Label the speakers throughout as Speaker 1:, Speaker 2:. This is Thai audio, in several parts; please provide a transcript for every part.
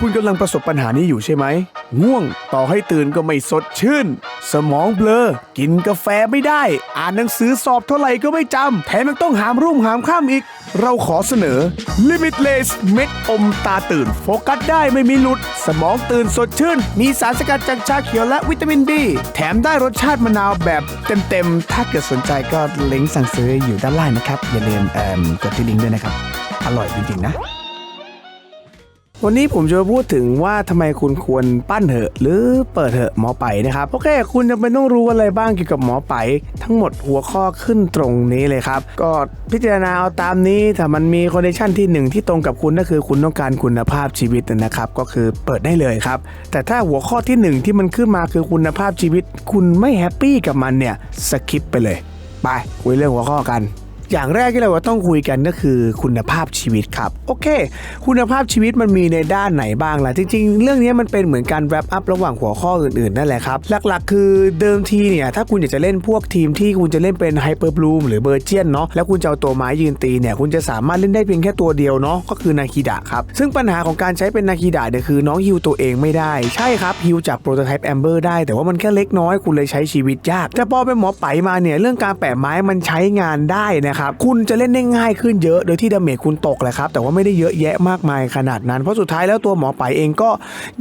Speaker 1: คุณกำลังประสบปัญหานี้อยู่ใช่ไหม ง่วง ต่อให้ตื่นก็ไม่สดชื่น สมองเบลอ กินกาแฟไม่ได้ อ่านหนังสือสอบเท่าไหร่ก็ไม่จำ แถมยังต้องหามรุ่งหามข้ามอีก เราขอเสนอ Limitless เม็ดอมตาตื่น โฟกัสได้ไม่มีหลุด สมองตื่นสดชื่น มีสารสกัดจากชาเขียวและวิตามิน B แถมได้รสชาติมะนาวแบบเต็มๆ ถ้าเกิดสนใจก็ลิงก์สั่งซื้ออยู่ด้านล่างนะครับ อย่าลืมกดที่ลิงก์ด้วยนะครับ อร่อยจริงๆนะ วันนี้ผมจะพูดถึงว่าทำไมคุณควรปั้นเหอะ หรือเปิดเหอะหมอไปนะครับโอเค คุณจะเป็นต้องรู้อะไรบ้างเกี่ยวกับหมอไปทั้งหมดหัวข้อขึ้นตรงนี้เลยครับ ก็พิจารณาเอาตามนี้ถ้ามันมีคอนดิชันที่หนึ่งที่ตรงกับคุณก็คือคุณต้องการคุณภาพชีวิตนะครับ ก็คือเปิดได้เลยครับ แต่ถ้าหัวข้อที่หนึ่งที่มันขึ้นมาคือคุณภาพชีวิต คุณไม่แฮปปี้กับมันเนี่ยสคิปไปเลย ไปคุยเรื่องหัวข้อกัน อย่างแรกที่เราต้องคุยกันก็คือคุณภาพชีวิตครับ โอเค คุณภาพชีวิตมันมีในด้านไหนบ้างล่ะ จริง ๆ เรื่องนี้มันเป็นเหมือนการ wrap up ระหว่างหัวข้ออื่นๆนั่นแหละครับ หลักๆ คือเดิมทีเนี่ย ถ้าคุณอยากจะเล่นพวกทีมที่คุณจะเล่นเป็น Hyper Bloom หรือเบอร์เจียนเนาะแล้วคุณจะเอาตัวไม้ยืนตีเนี่ยคุณจะสามารถเล่นได้เพียงแค่ตัวเดียวเนาะก็คือนาคิดะครับซึ่งปัญหาของการใช้เป็นนาคิดะเนี่ยคือน้องฮิวตัวเองไม่ได้ใช่ครับฮิวจากโปรโตไทป์แอมเบอร์ได้แต่ว่ามันแค่เล็กน้อยคุณเลยใช้ชีวิตยากแต่พอเป็นหมอไปมาเนี่ยเรื่องการแปะไม้มันใช้งานได้นะครับคุณจะเล่นได้ง่ายขึ้นเยอะ โดยที่ดาเมจคุณตกแหละครับแต่ว่าไม่ได้เยอะแยะมากมายขนาดนั้น เพราะสุดท้ายแล้วตัวหมอไปเองก็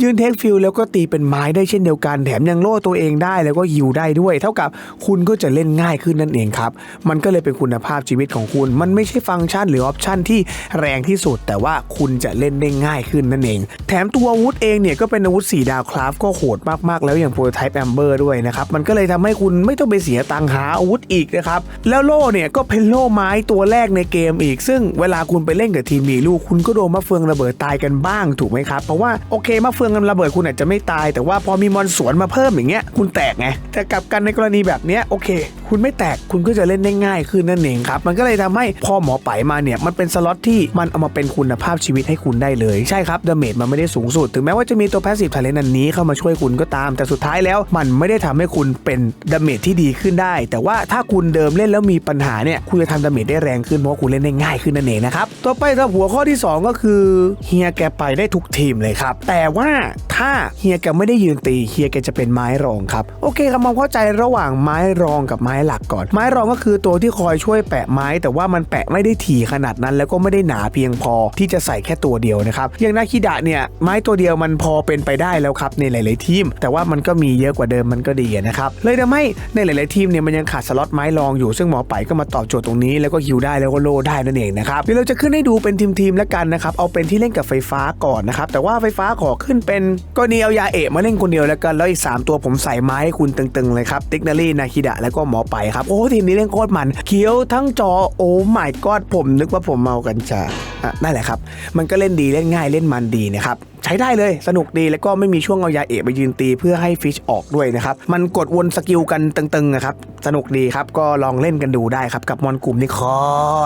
Speaker 1: ยืนเทคฟิลแล้วก็ตีเป็นไม้ได้เช่นเดียวกันแถมยังโล่ตัวเองได้แล้วก็ฮิวได้ด้วย เท่ากับคุณก็จะเล่นง่ายขึ้นนั่นเองครับมันก็เลยเป็นคุณภาพชีวิตของคุณ มันไม่ใช่ฟังก์ชันหรือออปชันที่แรงที่สุด แต่ว่าคุณจะเล่นได้ง่ายขึ้นนั่นเอง แถมตัวอาวุธเองเนี่ยก็เป็นอาวุธ4ดาวคราฟก็โหดมากๆ แล้วอย่างโปรไทป์แอมเบอร์ด้วยนะครับมันก็เลยทำให้คุณไม่ต้องไปเสียตังค์หาอาวุธอีกนะครับแล้วโล่เนี่ยก็เป็นโล่ไม้ตัวแรกในเกมอีก ซึ่งเวลาคุณไปเล่นกับทีมมีลูกคุณก็โดนมะเฟืองระเบิดตายกันบ้างถูกไหมครับ เพราะว่าโอเคมะเฟืองระเบิดคุณอาจจะไม่ตาย แต่ว่าพอมีมอนสวนมาเพิ่มอย่างเงี้ยคุณแตกไงแต่กลับกันในกรณีแบบเนี้ยโอเค คุณไม่แตกคุณก็จะเล่นได้ง่ายขึ้นนั่นเองครับมันก็เลยทำให้พอหมอไปมาเนี่ยมันเป็นสล็อตที่มันเอามาเป็นคุณภาพชีวิตให้คุณได้เลยใช่ครับดาเมจมันไม่ได้สูงสุด ถึงแม้ว่าจะมีตัวแพสซีฟทาเลนอันนี้เข้ามาช่วยคุณก็ตาม แต่สุดท้ายแล้วมันไม่ได้ทำให้คุณเป็นดาเมจที่ดีขึ้นได้ แต่ว่าถ้าคุณเดิมเล่นแล้วมีปัญหาเนี่ยคุณจะทำดาเมจได้แรงขึ้นเพราะคุณเล่นได้ง่ายขึ้นนั่นเองนะครับต่อไปครับหัวข้อที่สองก็คือเฮียแกไปได้ทุกทีมเลยครับ แต่ว่าถ้าเฮียแกไม่ได้ยืนตีเฮียแกจะเป็นไม้รองครับโอเคครับมองเข้าใจระหว่างไม้รองกับไม้หลักก่อน ไม้รองก็คือตัวที่คอยช่วยแปะไม้ แต่ว่ามันแปะไม่ได้ถี่ขนาดนั้น แล้วก็ไม่ได้หนาเพียงพอที่จะใส่แค่ตัวเดียวนะครับอย่างนาคิดะเนี่ยไม้ตัวเดียวมันพอเป็นไปได้แล้วครับในหลาย ๆ ทีม แต่ว่ามันก็มีเยอะกว่าเดิมมันก็ดีนะครับเลยทำให้ในหลาย ๆ ทีมเนี่ยมันยังขาดสล็อตไม้รองอยู่ซึ่งหมอไปก็มาตอบโจทย์ตรงนี้แล้วก็ฮิวได้แล้วก็โลได้นั่นเองนะครับเดี๋ยวเราจะขึ้นให้ดูเป็นทีมๆแล้วกันนะครับเอาเป็นที่เล่นกับไฟฟ้าก่อนนะครับแต่ว่าไฟฟ้าขอขึ้นเป็นกรณีเอายาเอะมาเล่นคนเดียวแล้วกันแล้วอีกสามตัวผมใส่ไม้ให้คุณตึงๆเลยครับติ๊กนารีนาคิดะแล้วก็หมอไปครับโอ้ทีมนี้เล่นโคตรมันเขียวทั้งจอโอ้ไม่กอดผมนึกว่าผมเมากัญชาอะนั่นแหละครับมันก็เล่นดีเล่นง่ายเล่นมันดีนะครับ ใช้ได้เลยสนุกดีแล้วก็ไม่มีช่วงเอายาเอะไปยืนตีเพื่อให้ฟิชออกด้วยนะครับ มันกดวนสกิลกันตึงๆนะครับ สนุกดีครับ ก็ลองเล่นกันดูได้ครับ กับมอนกลุ่มนี่โค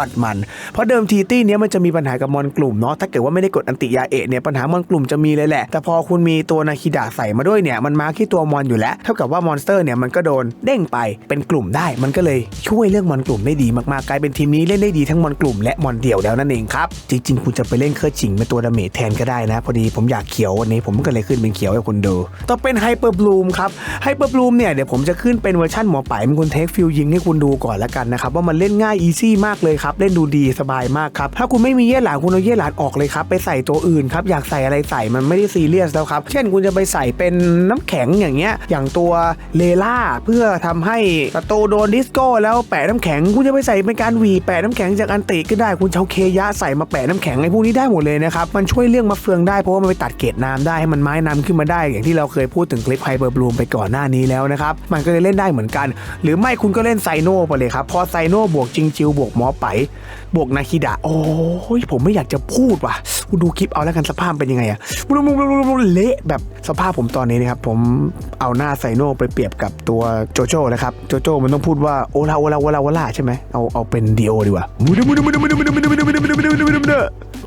Speaker 1: ตรมัน เพราะเดิมทีตี้เนี้ยมันจะมีปัญหากับมอนกลุ่มเนาะถ้าเกิดว่าไม่ได้กดอันติยาเอะเนี่ยปัญหามอนกลุ่มจะมีเลยแหละ แต่พอคุณมีตัวนาคิดะใส่มาด้วยเนี่ยมันมาที่ตัวมอนอยู่แล้ว เท่ากับว่ามอนสเตอร์เนี่ยมันก็โดนเด้งไปเป็นกลุ่มได้ มันก็เลยช่วยเรื่องมอนกลุ่มได้ดีมากๆกลายเป็นทีมนี้เล่นได้ดีทั้งมอนกลุ่มและมอนเดี่ยวแล้วนั่นเองครับจริงๆ คุณจะไปเล่นเคอร์ชิงเป็นตัวดาเมจแทนก็ได้นะพอดีผมอยากเขียววันนี้ผมก็เลยขึ้นเป็นเขียวให้คุณดู ต่อเป็นไฮเปอร์บลูมครับไฮเปอร์บลูมเนี่ยเดี๋ยวผมจะขึ้นเป็นเวอร์ชันหมอไปเป็นคนเทคฟิลยิงให้คุณดูก่อนละกันนะครับว่ามันเล่นง่ายอีซี่มากเลยครับเล่นดูดีสบายมากครับถ้าคุณไม่มีเย่หลานคุณเอาเย่หลานออกเลยครับไปใส่ตัวอื่นครับอยากใส่อะไรใส่มันไม่ได้ซีเรียสแล้วครับเช่นคุณจะไปใส่เป็นน้ำแข็งอย่างเงี้ยอย่างตัวเลล่าเพื่อทำให้ศัตรูโดนดิสโก้แล้วแปะน้ำแข็งคุณจะไปใส่เป็นการหวีแปะน้ำแข็งจากอันติก็ได้คุณเชาเคยะใส่มาแปะน้ำแข็งไอ้พวกนี้ได้หมดเลยนะครับมันช่วยเรื่องมาเฟืองได้เพราะว่ามันไปตัดเกรดน้ำได้ให้มันไม้น้ำขึ้นมาได้อย่างที่เราเคยพูดถึงคลิปไฮเปอร์บลูมไปก่อนหน้านี้แล้วนะครับ มันก็จะเล่นได้เหมือนกัน หรือไม่คุณก็เล่นไซโนไปเลยครับ พอไซโนบวกจิงจิวบวกหมอไปบวกนาคิดะ โอ้ยผมไม่อยากจะพูดว่ะคุณดูคลิปเอาแล้วกันสภาพเป็นยังไงอะเละแบบสภาพผมตอนนี้นะครับ ผมเอาหน้าไซโนไปเปรียบกับตัวโจโจ้นะครับ โจโจ้มันต้องพูดว่าโอลาโอลาโอลาโอลาใช่ไหมเอาเอาเป็นดีโอดีกว่า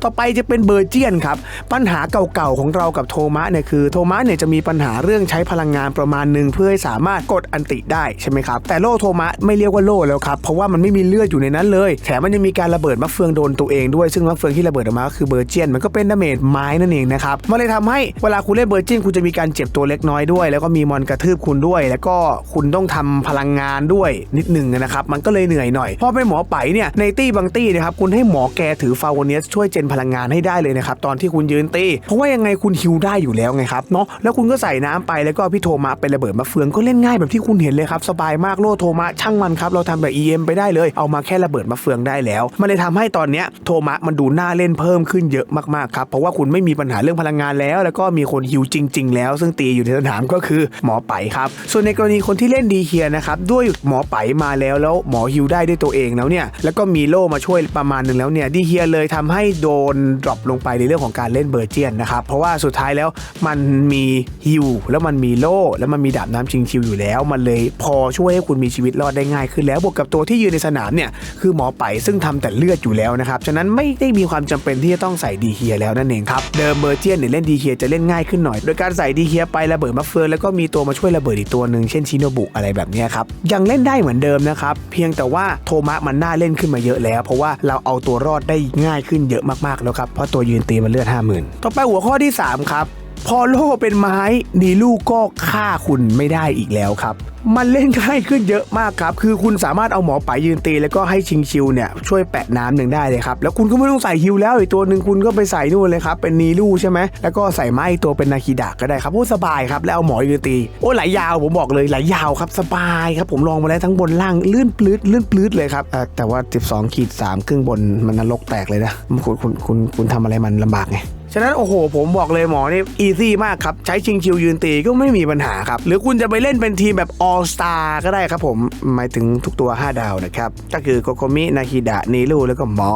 Speaker 1: ต่อไปจะเป็นเบอร์เจียนครับ ปัญหาเก่าๆของเรากับโทมัสเนี่ยคือโทมัสเนี่ยจะมีปัญหาเรื่องใช้พลังงานประมาณหนึ่งเพื่อให้สามารถกดอันติได้ใช่ไหมครับ แต่โลโทมัสไม่เรียกว่าโลแล้วครับ เพราะว่ามันไม่มีเลือดอยู่ในนั้นเลย แถมมันยังมีการระเบิดมะเฟืองโดนตัวเองด้วย ซึ่งมะเฟืองที่ระเบิดออกมาก็คือเบอร์เจียน มันก็เป็นดาเมจไม้นั่นเองนะครับ มันเลยทำให้เวลาคุณเล่นเบอร์เจียนคุณจะมีการเจ็บตัวเล็กน้อยด้วย แล้วก็มีมอนกระทืบคุณด้วย แล้วก็คุณต้องทำพลังงานด้วยนิดหนึ่งนะครับ มันก็เลยเหนื่อยหน่อย พอเปหมอไปเนี่ยในตี้บางตี้นะครับคุณให้หมอแกถือฟาวเนสช่วยเจนพลังงานให้ได้เลยนะครับตอนที่คุณยืนตีเพราะว่ายังไงคุณฮิวได้อยู่แล้วไงครับเนาะแล้วคุณก็ใส่น้ำไปแล้วก็พี่โทมะเป็นระเบิดมาเฟืองก็เล่นง่ายแบบที่คุณเห็นเลยครับสบายมากโลโทมะช่างมันครับเราทำแบบ EM ไปได้เลยเอามาแค่ระเบิดมาเฟืองได้แล้ว มันเลยทำให้ตอนเนี้ยโทมะมันดูน่าเล่นเพิ่มขึ้นเยอะมากๆครับเพราะว่าคุณไม่มีปัญหาเรื่องพลังงานแล้ว แล้วก็มีคนฮิวจริง ๆ แล้ว ซึ่งตีอยู่ในสนามก็คือหมอไปครับส่วนในกรณีคนที่เล่นดีเฮียนะครับด้วยหมอไปมาแล้วแล้วหมอฮิวได้ด้วยตัวเองแล้วเนี่ยแล้วก็มีโล่มาช่วยประมาณหนึ่งแล้วเนี่ยดีเฮียเลยทำให้โดนดรอปลงไปในเรื่องของการเล่นเบอร์เจียนนะครับ เพราะว่าสุดท้ายแล้วมันมีฮิวแล้วมันมีโล่แล้วมันมีดาบน้ำชิงชิวอยู่แล้ว มันเลยพอช่วยให้คุณมีชีวิตรอดได้ง่ายขึ้นแล้วบวกกับตัวที่ยืนในสนามเนี่ยคือหมอไปซึ่งทำแต่เลือดอยู่แล้วนะครับฉะนั้นไม่ได้มีความจำเป็นที่จะต้องใส่ดีเฮียแล้วนั่นเองครับเดิมเบอร์เจียนเนี่ยเล่นดีเฮียจะเล่นง่ายขึ้นหน่อย โดยการใส่ดีเฮียไประเบิดมาเฟืองแล้วก็มีตัวมาช่วยระเบิดอีกตัวหนึ่งเช่นชิโนบุอะไรแบบนี้ครับยังเล่นได้เหมือนเดิมนะครับเพียงแต่ว่าโทมะมันน่าเล่นขึ้นมาเยอะแล้ว เพราะว่าเราเอาตัวรอดได้ง่ายขึ้นเยอะมากๆแล้วครับเพราะตัวยืนตีมันเลือด 50,000 ต่อไปหัวข้อที่ 3 ครับ พอโล่เป็นไม้นีลูกก็ฆ่าคุณไม่ได้อีกแล้วครับ มันเล่นง่ายขึ้นเยอะมากครับ คือคุณสามารถเอาหมอไปยืนตี แล้วก็ให้ชิงชิวเนี่ยช่วยแปะน้ำหนึ่งได้เลยครับ แล้วคุณก็ไม่ต้องใส่ฮิวแล้วอีกตัวหนึ่งคุณก็ไปใส่นู่นเลยครับ เป็นนีลูใช่ไหมแล้วก็ใส่ไม้อีกตัวเป็นนาคิดะก็ได้ครับโอ้สบายครับแล้วเอาหมอยืนตีโอ้ไหลยาวผมบอกเลยไหลยาวครับสบายครับผมลองมาแล้วทั้งบนล่างลื่นปลื้ดลื่นปลื้ดเลยครับแต่ว่า 12ขีด3ครึ่งบนมันนรกแตกเลยนะคุณคุณคุณคุณทำอะไรมันลำบากไง ฉะนั้นโอ้โห ผมบอกเลยหมอนี่อีซี่มากครับ ใช้ชิงชิวยืนตีก็ไม่มีปัญหาครับ หรือคุณจะไปเล่นเป็นทีมแบบออสตาก็ได้ครับผมหมายถึงทุกตัว 5 ดาวนะครับ ก็คือโกโกมิ นาคิดะนีรูแล้วก็หมอ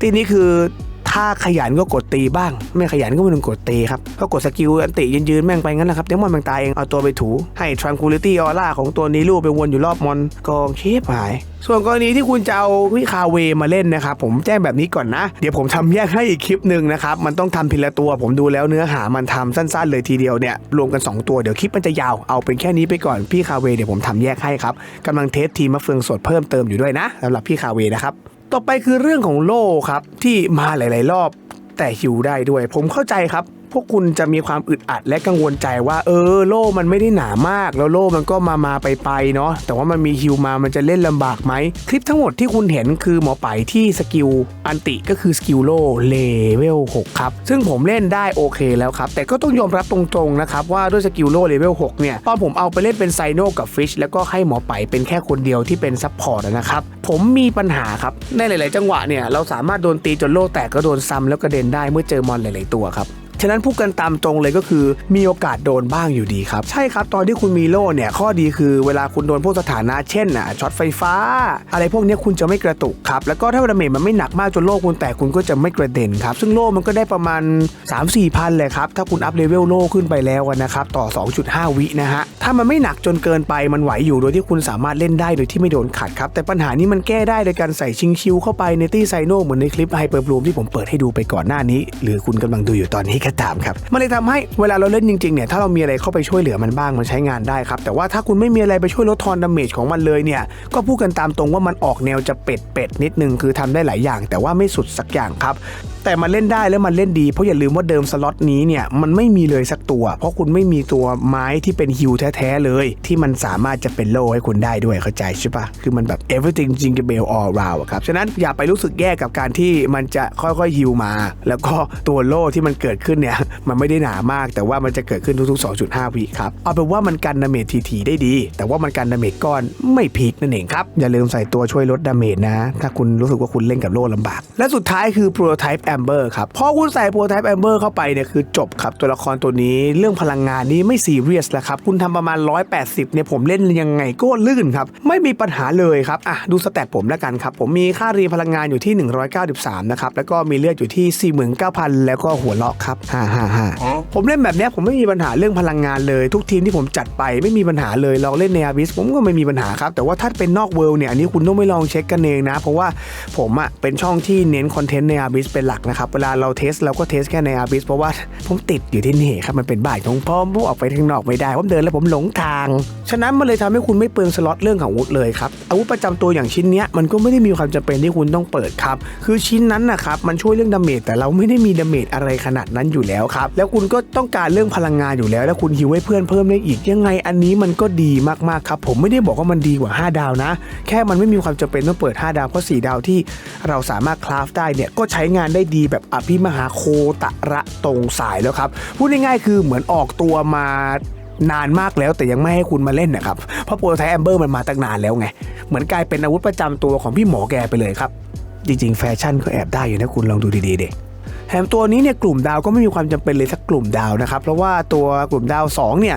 Speaker 1: ทีนี้คือ ถ้าขยันก็กดตีบ้าง ไม่ขยันก็ไม่ต้องกดตีครับ ก็กดสกิลอันติยืนยืนๆแม่งไปงั้นแหละครับเดี๋ยวมอนมันตายเองเอาตัวไปถู ให้ Tranquility Aura ของตัวนีรูไปวนอยู่รอบมอนกองเชฟหาย ส่วนกรณีที่คุณจะเอาวิคาเวมาเล่นนะครับผมแจ้งแบบนี้ก่อนนะ เดี๋ยวผมทำแยกให้อีกคลิปหนึ่งนะครับมันต้องทำทีละตัวผมดูแล้วเนื้อหามันทำสั้นๆ เลยทีเดียวเนี่ยรวมกัน 2 ตัวเดี๋ยวคลิปมันจะยาวเอาเป็นแค่นี้ไปก่อนพี่คาเวเดี๋ยวผมทำแยกให้ครับกำลังเทสทีมมะเฟืองสดเพิ่มเติมอยู่ด้วยนะสำหรับพี่คาเวนะครับ ต่อไปคือเรื่องของโล่ครับที่มาหลาย ๆ รอบแต่ฮิวได้ด้วย ผมเข้าใจครับ พวกคุณจะมีความอึดอัดและกังวลใจว่า เออ โล่มันไม่ได้หนามาก แล้วโล่มันก็มามาไปไปเนาะแต่ว่ามันมีฮิวมามันจะเล่นลำบากไหมคลิปทั้งหมดที่คุณเห็นคือหมอไปที่สกิลอันติก็คือสกิลโล่เลเวล6ครับซึ่งผมเล่นได้โอเคแล้วครับ แต่ก็ต้องยอมรับตรงๆนะครับว่าด้วยสกิลโล่เลเวล6เนี่ยตอนผมเอาไปเล่นเป็นไซโนกับฟิชแล้วก็ให้หมอไปเป็นแค่คนเดียวที่เป็นซัพพอร์ตนะครับผมมีปัญหาครับในหลาย ๆ จังหวะเนี่ยเราสามารถโดนตีจนโล่แตกก็โดนซ้ำแล้วกระเด็นได้เมื่อเจอมอนหลาย ๆ ตัวครับ ฉะนั้นพูดกันตามตรงเลยก็คือ มีโอกาสโดนบ้างอยู่ดีครับ ใช่ครับ ตอนที่คุณมีโล่เนี่ยข้อดีคือเวลาคุณโดนพวกสถานะเช่นอะช็อตไฟฟ้า อะไรพวกนี้คุณจะไม่กระตุกครับ แล้วก็ถ้าดาเมจมันไม่หนักมากจนโล่คุณแตกคุณก็จะไม่กระเด็นครับ ซึ่งโล่มันก็ได้ประมาณ 3-4พันเลยครับถ้าคุณอัพเลเวลโล่ขึ้นไปแล้วนะครับต่อ 2.5 วินะฮะถ้ามันไม่หนักจนเกินไปมันไหวอยู่โดยที่คุณสามารถเล่นได้โดยที่ไม่โดนขัดครับแต่ปัญหานี้มันแก้ได้โดยการใส่ชิงชิวเข้าไปในตี้ไซโนเหมือนในคลิปไฮเปอร์บลูมที่ผมเปิดให้ดูไปก่อนหน้านี้ หรือคุณกำลังดูอยู่ตอนนี้ก็ตามครับ มันเลยทำให้เวลาเราเล่นจริงๆเนี่ยถ้าเรามีอะไรเข้าไปช่วยเหลือมันบ้างมันใช้งานได้ครับ แต่ว่าถ้าคุณไม่มีอะไรไปช่วยลดทอนดาเมจของมันเลยเนี่ยก็พูดกันตามตรงว่ามันออกแนวจะเป็ดเป็ดๆนิดนึงคือทำได้หลายอย่าง แต่ว่าไม่สุดสักอย่างครับ แต่มันเล่นได้แล้วมันเล่นดี เพราะอย่าลืมว่าเดิมสล็อตนี้เนี่ยมันไม่มีเลยสักตัว เพราะคุณไม่มีตัวไม้ที่เป็นฮิวแท้ๆเลย ที่มันสามารถจะเป็นโล่ให้คุณได้ด้วยเข้าใจใช่ปะคือมันแบบ everything jingle bell all round ครับฉะนั้นอย่าไปรู้สึกแย่กับการที่มันจะค่อยๆฮิวมา แล้วก็ตัวโล่ที่มันเกิดขึ้นเนี่ยมันไม่ได้หนามาก แต่ว่ามันจะเกิดขึ้นทุกๆ 2.5 วิครับเอาเป็นว่ามันกันดาเมจทีๆได้ดี แต่ว่ามันกันดาเมจก้อนไม่พีคนั่นเองครับอย่าลืมใส่ตัวช่วยลดดาเมจนะ ถ้าคุณรู้สึกว่าคุณเล่นกับโล่ลำบาก และสุดท้ายคือ prototype Amber ครับพอคุณใส่ Prototype Amber เข้าไปเนี่ยคือจบครับตัวละครตัวนี้เรื่องพลังงานนี้ไม่ซีเรียสแล้วครับคุณทำประมาณ 180เนี่ยผมเล่นยังไงก็ลื่นครับไม่มีปัญหาเลยครับอะดูสแตทผมแล้วกันครับผมมีค่ารีพลังงานอยู่ที่ 193นะครับแล้วก็มีเลือดอยู่ที่ 49,000 แล้วก็หัวเราะครับ555ผมเล่นแบบเนี้ยผมไม่มีปัญหาเรื่องพลังงานเลย ทุกทีมที่ผมจัดไปไม่มีปัญหาเลยลองเล่นในอาบิสผมก็ไม่มีปัญหาครับแต่ว่าถ้าเป็นนอกเวิลด์เนี่ยอันนี้คุณต้องไม่ลองเช็คกันเองนะ เพราะว่าผมอะเป็นช่องที่เน้นคอนเทนต์ในอาบิสเป็นหลักนะครับเวลาเราเทสเราก็เทสแค่ในอาบิสเพราะว่าผมติดอยู่ที่นี่ครับมันเป็นบ่ายของพ่อผมออกไปข้างนอกไม่ได้ผมเดินแล้วผมหลงทาง ฉะนั้นมันเลยทำให้คุณไม่เปลืองสล็อตเรื่องของอาวุธเลยครับอาวุธประจำตัวอย่างชิ้นเนี้ยมันก็ไม่ได้มีความจำเป็นที่คุณต้องเปิดครับคือชิ้นนั้นนะครับมันช่วยเรื่องดาเมจแต่เราไม่ได้มีดาเมจอะไรขนาดนั้นอยู่แล้วครับแล้วคุณก็ต้องการเรื่องพลังงานอยู่แล้ว แล้วคุณฮิวให้เพื่อนเพิ่มได้อีกยังไงอันนี้มันก็ดีมากๆครับผมไม่ได้บอกว่ามันดีกว่า 5 ดาวนะ แค่มันไม่มีความจำเป็นต้องเปิด 5 ดาวเพราะ4ดาวที่เราสามารถคราฟได้เนี่ยก็ใช้งานได้ดีแบบอภิมหาโคตระตรงสายแล้วครับ พูดง่ายๆคือเหมือนออกตัวมานานมากแล้วแต่ยังไม่ให้คุณมาเล่นนะครับ เพราะโปรไทแอมเบอร์มันมาตั้งนานแล้วไง เหมือนกลายเป็นอาวุธประจำตัวของพี่หมอแกไปเลยครับ จริงๆ แฟชั่นก็แอบได้อยู่นะคุณลองดูดีๆเด็ แถมตัวนี้เนี่ยกลุ่มดาวก็ไม่มีความจำเป็นเลยสักกลุ่มดาวนะครับ เพราะว่าตัวกลุ่มดาว2เนี่ย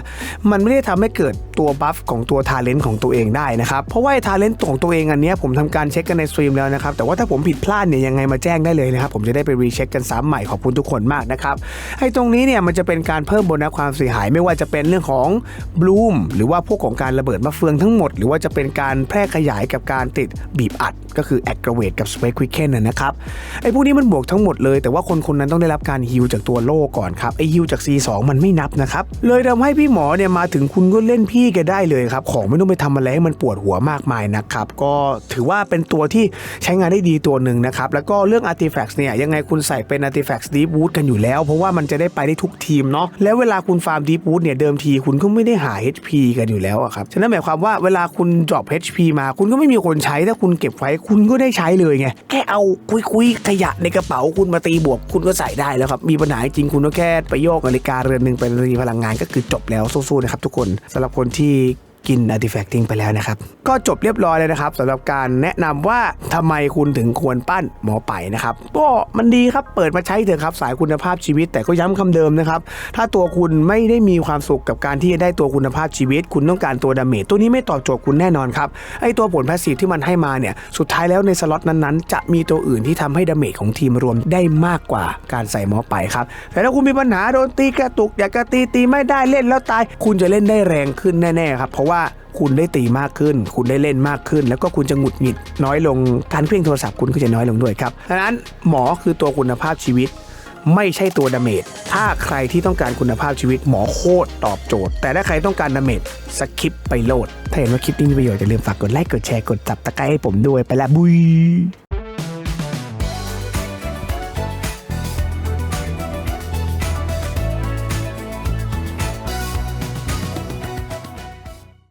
Speaker 1: มันไม่ได้ทำให้เกิดตัวบัฟของตัวทาเลนต์ของตัวเองได้นะครับ เพราะว่าทาเลนต์ของตัวเองอันนี้ผมทำการเช็คกันในสตรีมแล้วนะครับ แต่ว่าถ้าผมผิดพลาดเนี่ยยังไงมาแจ้งได้เลยนะครับ ผมจะได้ไปรีเช็คกันซ้ำใหม่ขอบคุณทุกคนมากนะครับไอ้ตรงนี้เนี่ยมันจะเป็นการเพิ่มโบนัสความเสียหาย ไม่ว่าจะเป็นเรื่องของบลูมหรือว่าพวกของการระเบิดมะเฟืองทั้งหมด หรือว่าจะเป็นการแพร่ขยายกับการติดบีบอัด ก็คือ aggravate กับ space quicken นนะครับไอ้พวกนี้มันบวกทั้งหมดเลยแต่ว่าคนคนนั้นต้องได้รับการฮิวจากตัวโล่ก่อนครับไอฮิวจาก C2 มันไม่นับนะครับเลยทำให้พี่หมอเนี่ยมาถึงคุณก็เล่นพี่แกได้เลยครับของไม่ต้องไปทำอะไรให้มันปวดหัวมากมายนะครับก็ถือว่าเป็นตัวที่ใช้งานได้ดีตัวหนึ่งนะครับแล้วก็เรื่อง artifacts เนี่ยยังไงคุณใส่เป็น artifacts deep wood กันอยู่แล้ว เพราะว่ามันจะได้ไปได้ทุกทีมเนาะแล้วเวลาคุณฟาร์ม deep wood เนี่ยเดิมทีคุณก็ไม่ได้หา HP กันอยู่แล้วอะครับฉะนั้นหมายความว่าเวลาคุณ drop HP มาคุณก็ไม่มีคนใช้ถ้าคุณเก็บไว้คุณก็ได้ใช้เลยไงแค่เอาคุยๆขยะในกระเป๋าคุณมาตีบวกคุณก็ใส่ได้แล้วครับ มีปัญหาจริงคุณก็แค่ไปโยกนาฬิกาเรือนหนึ่งเป็นรีพลังงานก็คือจบแล้วสู้ๆนะครับทุกคนสำหรับคนที่ กิน artifacting ไปแล้วนะครับ ก็จบเรียบร้อยเลยนะครับสำหรับการแนะนำว่าทำไมคุณถึงควรปั้นหมอไปนะครับก็มันดีครับเปิดมาใช้เถอะครับสายคุณภาพชีวิต แต่ก็ย้ำคำเดิมนะครับ ถ้าตัวคุณไม่ได้มีความสุขกับการที่จะได้ตัวคุณภาพชีวิต คุณต้องการตัวดาเมจตัวนี้ไม่ตอบโจทย์คุณแน่นอนครับไอตัวผลพาสซีฟที่มันให้มาเนี่ยสุดท้ายแล้วในสล็อตนั้นๆ จะมีตัวอื่นที่ทำให้ดาเมจของทีมรวมได้มากกว่าการใส่หมอไปครับแต่ถ้าคุณมีปัญหาโดนตีกระตุกอยากจะตีตีไม่ได้เล่นแล้วตาย คุณจะเล่นได้แรงขึ้นแน่ๆครับเพราะว่าคุณได้ตีมากขึ้น คุณได้เล่นมากขึ้น แล้วก็คุณจะหงุดหงิดน้อยลงการเพ่งโทรศัพท์คุณก็จะน้อยลงด้วยครับดังนั้นหมอคือตัวคุณภาพชีวิตไม่ใช่ตัวดาเมจ ถ้าใครที่ต้องการคุณภาพชีวิตหมอโคตรตอบโจทย์ แต่ถ้าใครต้องการดาเมจสคิปไปโหลด ถ้าเห็นว่าคลิปนี้มีประโยชน์อย่าลืมฝากกดไลค์ กดแชร์ กดจับตะไคร้ให้ผมด้วย ไปละบุย